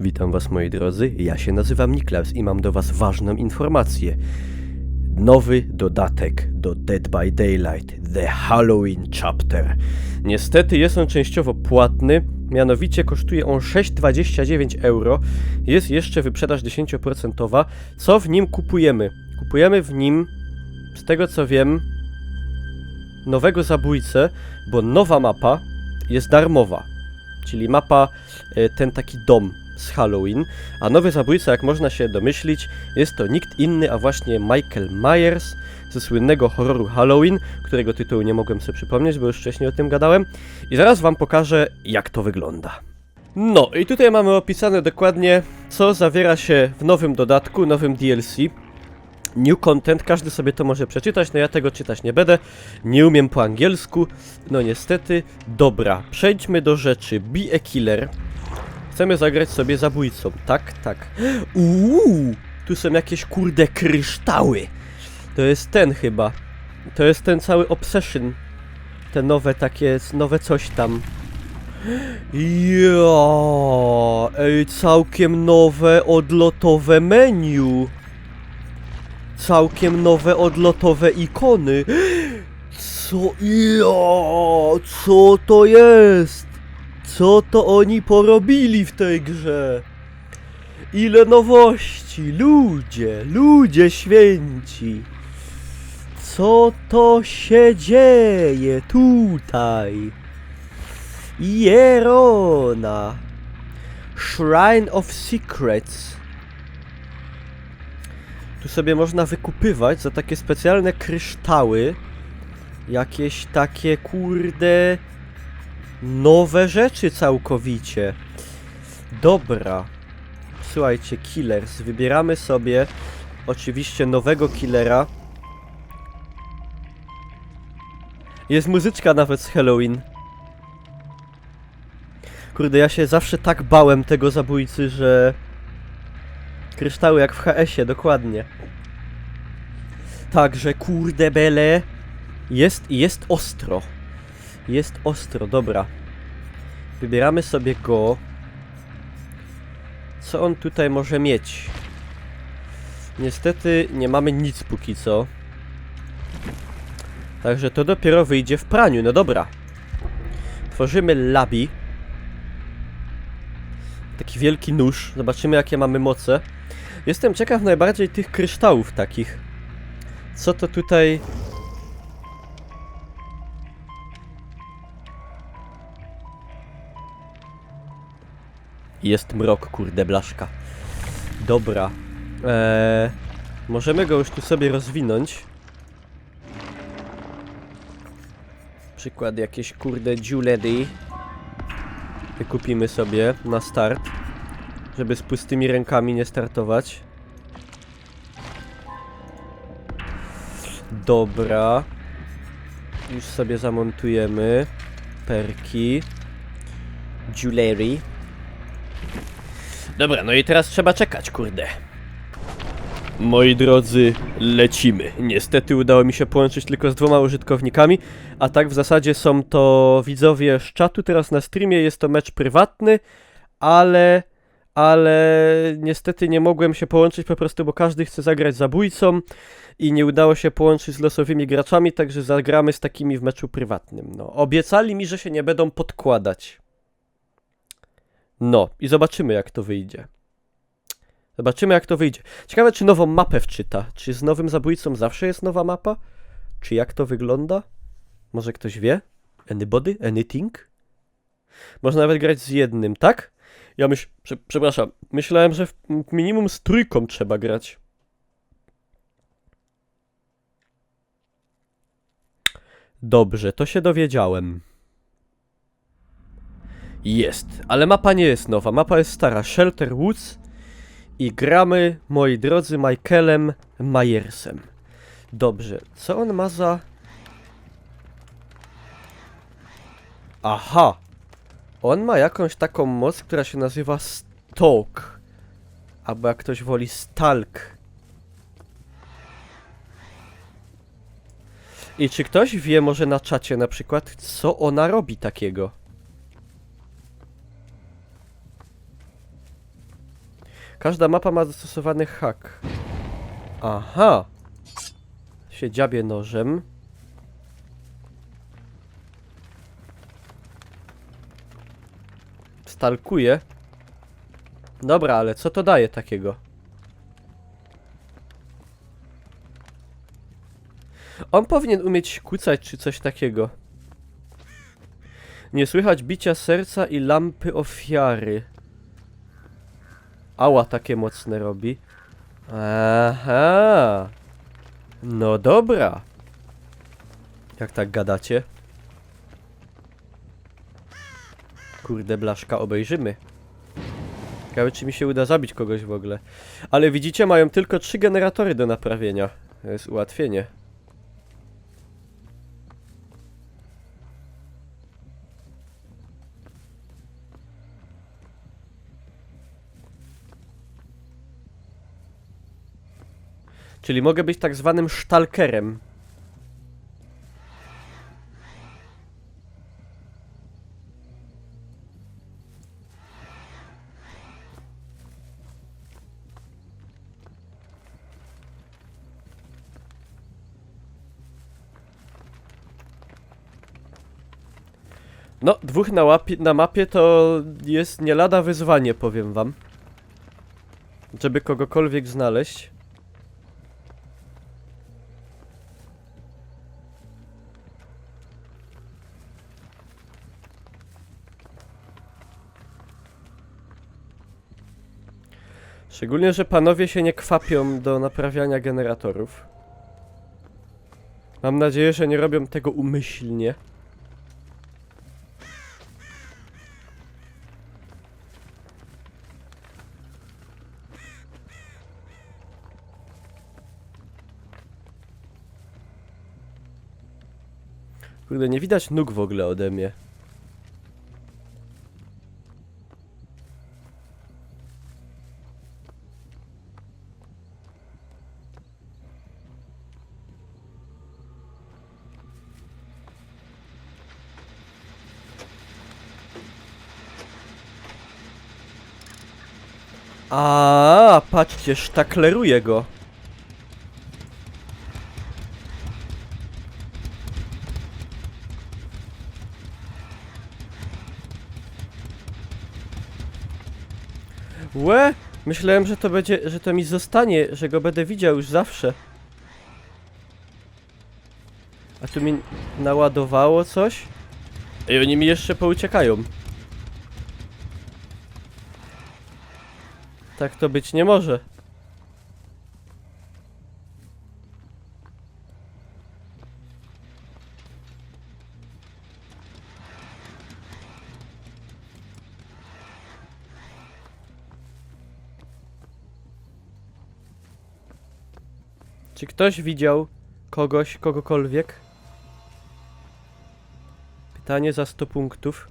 Witam Was moi drodzy, ja się nazywam Niklas i mam do Was ważną informację. Nowy dodatek do Dead by Daylight, The Halloween Chapter. Niestety jest on częściowo płatny, mianowicie kosztuje on 6,29 euro. Jest jeszcze wyprzedaż 10%. Co w nim kupujemy? Kupujemy w nim, z tego co wiem, nowego zabójcę, bo nowa mapa jest darmowa. Czyli mapa, e, ten taki dom z Halloween, a nowy zabójca, jak można się domyślić, jest to nikt inny, a właśnie Michael Myers ze słynnego horroru Halloween, którego tytułu nie mogłem sobie przypomnieć, bo już wcześniej o tym gadałem. I zaraz wam pokażę, jak to wygląda. No, i tutaj mamy opisane dokładnie, co zawiera się w nowym dodatku, nowym DLC. New content, każdy sobie to może przeczytać, no ja tego czytać nie będę, nie umiem po angielsku, no niestety. Dobra, przejdźmy do rzeczy. Be a killer. Chcemy zagrać sobie zabójcą, tak? Tak. Uuu, tu są jakieś kurde kryształy. To jest ten chyba. To jest ten cały Obsession. Te nowe takie, nowe coś tam. Ja, ej, całkiem nowe odlotowe menu. Całkiem nowe odlotowe ikony. Co? Ja, co to jest? Co to oni porobili w tej grze? Ile nowości, ludzie, ludzie święci. Co to się dzieje tutaj? Jerona. Shrine of Secrets. Tu sobie można wykupywać za takie specjalne kryształy jakieś takie kurde nowe rzeczy całkowicie. Dobra. Słuchajcie, killers. Wybieramy sobie oczywiście nowego killera. Jest muzyczka nawet z Halloween. Kurde, ja się zawsze tak bałem tego zabójcy, że... Kryształy jak w HS-ie, dokładnie. Także kurde bele. Jest, jest ostro. Jest ostro, dobra. Wybieramy sobie go. Co on tutaj może mieć? Niestety nie mamy nic póki co. Także to dopiero wyjdzie w praniu, no dobra. Tworzymy labi. Taki wielki nóż. Zobaczymy jakie mamy moce. Jestem ciekaw najbardziej tych kryształów takich. Co to tutaj... Jest mrok, kurde, blaszka. Dobra. Eee, możemy go już tu sobie rozwinąć. Przykład jakieś, kurde, jewelry. Wykupimy sobie na start. Żeby z pustymi rękami nie startować. Dobra. Już sobie zamontujemy. Perki. Jewelry. Dobra, no i teraz trzeba czekać, kurde. Moi drodzy, lecimy. Niestety udało mi się połączyć tylko z dwoma użytkownikami, a tak w zasadzie są to widzowie z czatu teraz na streamie, jest to mecz prywatny, ale ale niestety nie mogłem się połączyć po prostu, bo każdy chce zagrać zabójcą i nie udało się połączyć z losowymi graczami, także zagramy z takimi w meczu prywatnym. No, obiecali mi, że się nie będą podkładać. No, i zobaczymy jak to wyjdzie. Zobaczymy jak to wyjdzie. Ciekawe czy nową mapę wczyta. Czy z nowym zabójcą zawsze jest nowa mapa? Czy jak to wygląda? Może ktoś wie? Anybody? Anything? Można nawet grać z jednym, tak? Ja myśl... Prze przepraszam. Myślałem, że w minimum z trójką trzeba grać. Dobrze, to się dowiedziałem. Jest, ale mapa nie jest nowa. Mapa jest stara. Shelter Woods i gramy, moi drodzy, Michaelem Myersem. Dobrze, co on ma za... Aha! On ma jakąś taką moc, która się nazywa Stalk. Albo jak ktoś woli Stalk. I czy ktoś wie może na czacie na przykład, co ona robi takiego? Każda mapa ma zastosowany hak. Aha. Się dziabie nożem. Stalkuje. Dobra, ale co to daje takiego? On powinien umieć kucać czy coś takiego. Nie słychać bicia serca i lampy ofiary. Ała takie mocne robi. Aha. No dobra. Jak tak gadacie? Kurde blaszka, obejrzymy. Ciekawe czy mi się uda zabić kogoś w ogóle. Ale widzicie, mają tylko trzy generatory do naprawienia. To jest ułatwienie. Czyli mogę być tak zwanym sztalkerem. No, dwóch na, łapie, na mapie to jest nie lada wyzwanie, powiem wam. Żeby kogokolwiek znaleźć. Szczególnie, że panowie się nie kwapią do naprawiania generatorów. Mam nadzieję, że nie robią tego umyślnie. Kurde, nie widać nóg w ogóle ode mnie. A, patrzcie, sztakleruje go. Łe! Myślałem, że to będzie, że to mi zostanie, że go będę widział już zawsze. A tu mi naładowało coś? I oni mi jeszcze pouciekają. Tak to być nie może. Czy ktoś widział kogoś, kogokolwiek? Pytanie za 100 punktów.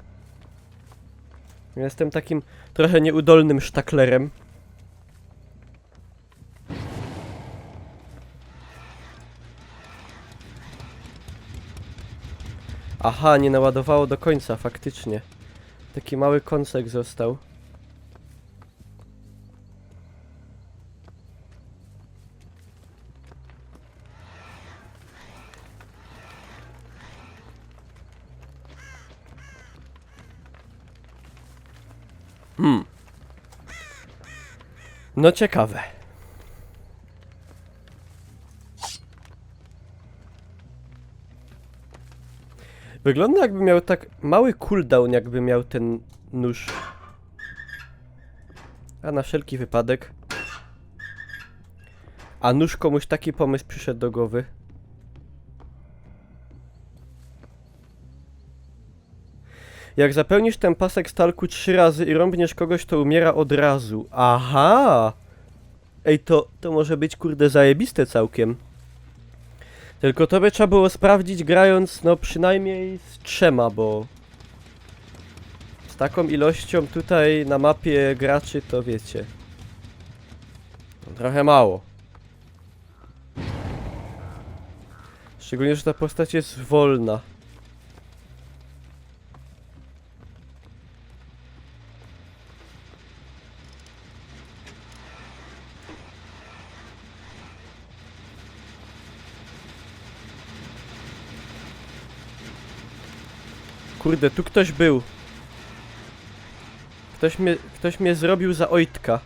Jestem takim trochę nieudolnym sztaklerem. Aha, nie naładowało do końca, faktycznie. Taki mały kąsek został. Hmm. No ciekawe. Wygląda jakby miał tak mały cooldown, jakby miał ten nóż. A na wszelki wypadek. A nóż komuś taki pomysł przyszedł do głowy. Jak zapełnisz ten pasek stalku trzy razy i rąbniesz kogoś, to umiera od razu. Aha! Ej, to, to może być kurde zajebiste całkiem. Tylko to by trzeba było sprawdzić grając, no przynajmniej z trzema, bo... Z taką ilością tutaj na mapie graczy to wiecie. Trochę mało. Szczególnie, że ta postać jest wolna. Kurde, tu ktoś był. Ktoś mnie, ktoś mnie zrobił za ojtka.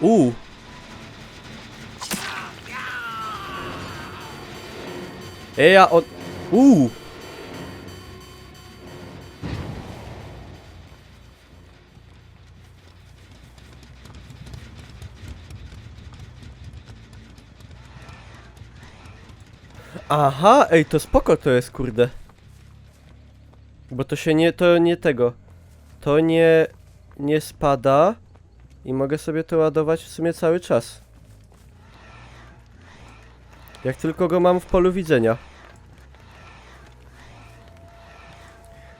Uuu. Eja, on... Uuu. Aha, ej, to spoko to jest, kurde. Bo to się nie, to nie tego. To nie, nie spada. I mogę sobie to ładować w sumie cały czas. Jak tylko go mam w polu widzenia.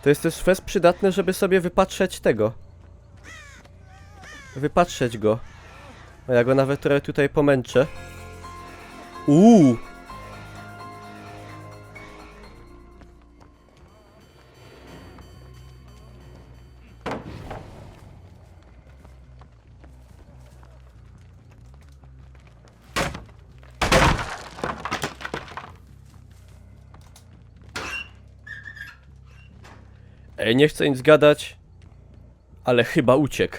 To jest też fest przydatne, żeby sobie wypatrzeć tego. Wypatrzeć go. A ja go nawet trochę tutaj pomęczę. Uuu! Ej, nie chcę nic gadać, ale chyba uciekł.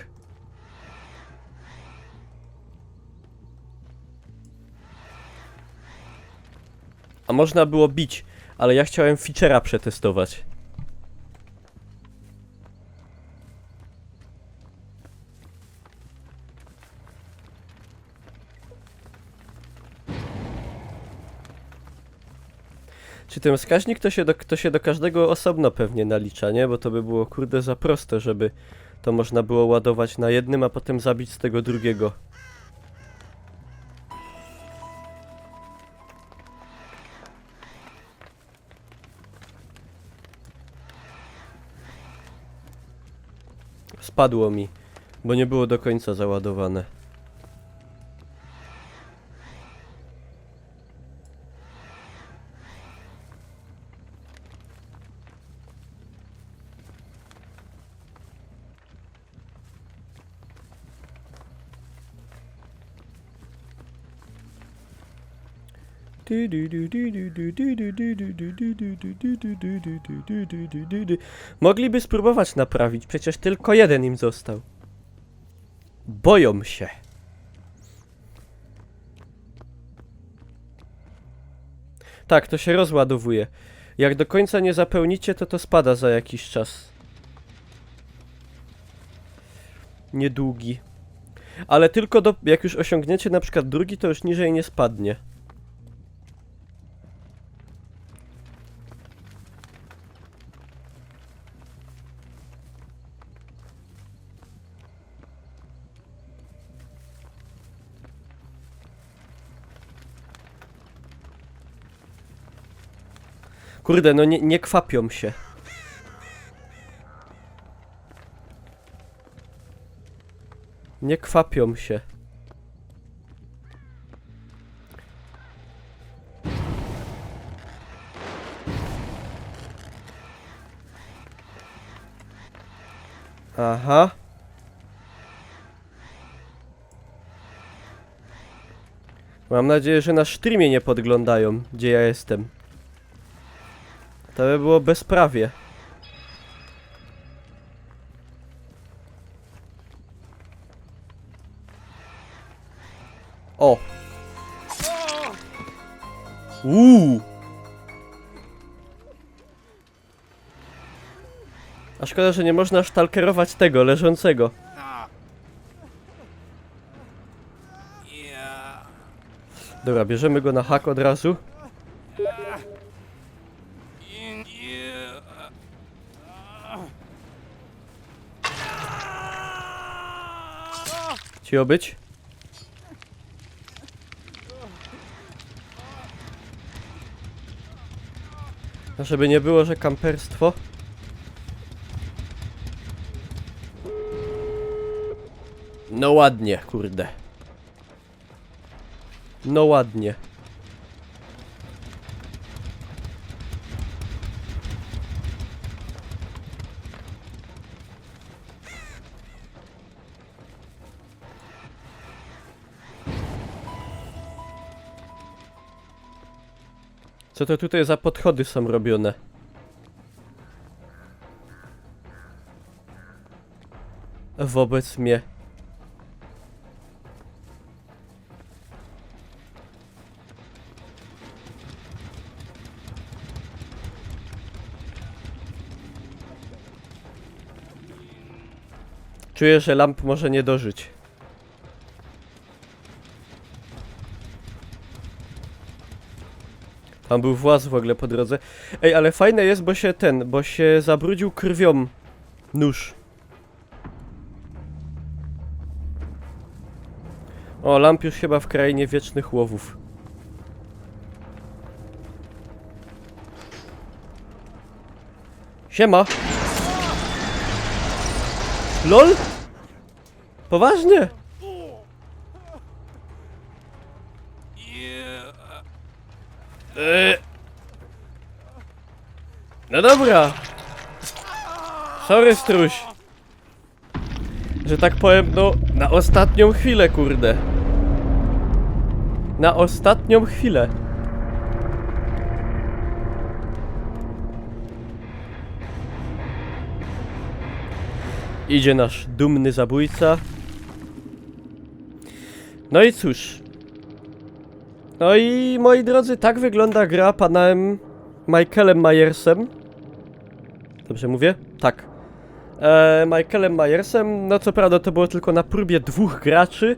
A można było bić, ale ja chciałem feature'a przetestować. Czy ten wskaźnik to się, do, to się do każdego osobno pewnie nalicza, nie? Bo to by było kurde za proste, żeby to można było ładować na jednym, a potem zabić z tego drugiego. Spadło mi, bo nie było do końca załadowane. Mogliby spróbować naprawić, przecież tylko jeden im został. Boją się. Tak, to się rozładowuje. Jak do końca nie zapełnicie, to to spada za jakiś czas. Niedługi. Ale tylko do, jak już osiągniecie na przykład drugi, to już niżej nie spadnie. Kurde, no nie, nie kwapią się. Nie kwapią się. Aha. Mam nadzieję, że na streamie nie podglądają, gdzie ja jestem. To by było bezprawie. O! Uuu! A szkoda, że nie można sztalkerować tego, leżącego. Dobra, bierzemy go na hak od razu. Ci obyć? A żeby nie było, że kamperstwo. No ładnie, kurde. No ładnie. Co to tutaj za podchody są robione? Wobec mnie. Czuję, że lamp może nie dożyć. Tam był właz w ogóle po drodze. Ej, ale fajne jest, bo się ten, bo się zabrudził krwią nóż. O, lamp już chyba w krainie wiecznych łowów. Siema! LOL? Poważnie? No dobra. Sorry, struś. Że tak powiem, no, na ostatnią chwilę, kurde. Na ostatnią chwilę. Idzie nasz dumny zabójca. No i cóż. No i moi drodzy, tak wygląda gra panem Michaelem Myersem. Dobrze mówię? Tak. E, Michaelem Myersem, no co prawda to było tylko na próbie dwóch graczy.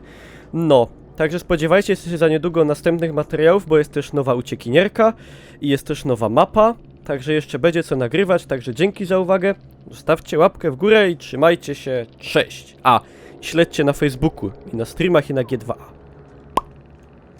No, także spodziewajcie się za niedługo następnych materiałów, bo jest też nowa uciekinierka i jest też nowa mapa. Także jeszcze będzie co nagrywać, także dzięki za uwagę. Zostawcie łapkę w górę i trzymajcie się. Cześć. A, śledźcie na Facebooku i na streamach i na G2A.